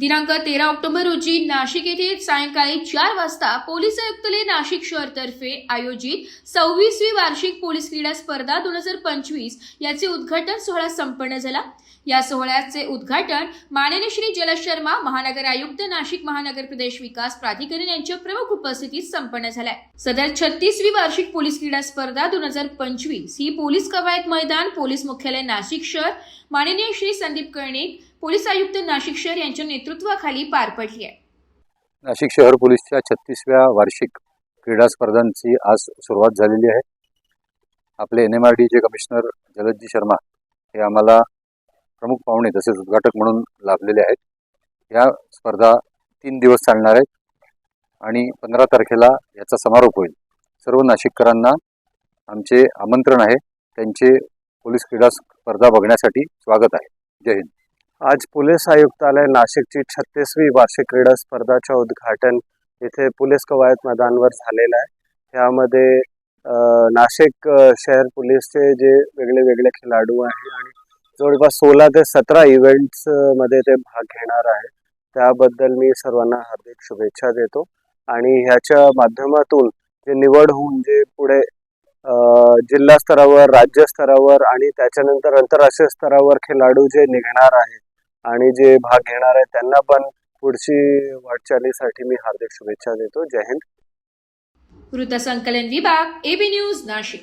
दिनांक तेरा ऑक्टोबर रोजी नाशिक येथे सायंकाळी चार वाजता पोलीस आयुक्तले नाशिक शहरतर्फे आयोजित सव्वीसवी वार्षिक पोलीस क्रीडा स्पर्धा दोन हजार पंचवीस याचे उद्घाटन सोहळा संपन्न झाला. या सोहळ्याचे उद्घाटन माननीय श्री जलज शर्मा महानगर आयुक्त नाशिक महानगर प्रदेश विकास प्राधिकरण यांच्या प्रमुख उपस्थितीत संपन्न झालाय. सदर छत्तीसवी वार्षिक पोलीस क्रीडा स्पर्धा दोन हजार पंचवीस ही पोलीस कवायत मैदान पोलीस मुख्यालय नाशिक शहर. माननीय श्री संदीप कर्णिक पोलीस आयुक्त नाशिक शहर यांच्या नेतृत्वाखाली पार पडली आहे. नाशिक शहर पोलीसच्या छत्तीसव्या वार्षिक क्रीडा स्पर्धांची आज सुरुवात झालेली आहे. आपले एन एम आर डीचे कमिशनर जलदजी शर्मा हे आम्हाला प्रमुख पाहुणे तसेच उद्घाटक म्हणून लाभलेले आहेत. या स्पर्धा तीन दिवस चालणार आहेत आणि पंधरा तारखेला याचा समारोप होईल. सर्व नाशिककरांना आमचे आमंत्रण आहे. त्यांचे पोलीस क्रीडा स्पर्धा बघण्यासाठी स्वागत आहे. जय हिंद. आज पोलीस आयुक्तालय नाशिकची छत्तीसवी वार्षिक क्रीडा स्पर्धाच्या उद्घाटन इथे पोलीस कवायत मैदानवर झालेलं आहे. यामध्ये नाशिक शहर पोलीसचे जे वेगळे वेगळे खेळाडू आहे आणि जवळपास सोळा ते सतरा इव्हेंट्समध्ये ते भाग घेणार आहे त्याबद्दल मी सर्वांना हार्दिक शुभेच्छा देतो आणि ह्याच्या माध्यमातून जे निवड होऊन जे पुढे जिल्हा स्तरावर राज्य स्तरावर आणि त्याच्यानंतर आंतरराष्ट्रीय स्तरावर खेळाडू जे निघणार आहेत आणि जे भाग घेणार आहे त्यांना पण पुढची वाटचालीसाठी मी हार्दिक शुभेच्छा देतो. जय हिंद. वृत्तसंकलन विभाग एबी न्यूज नाशिक.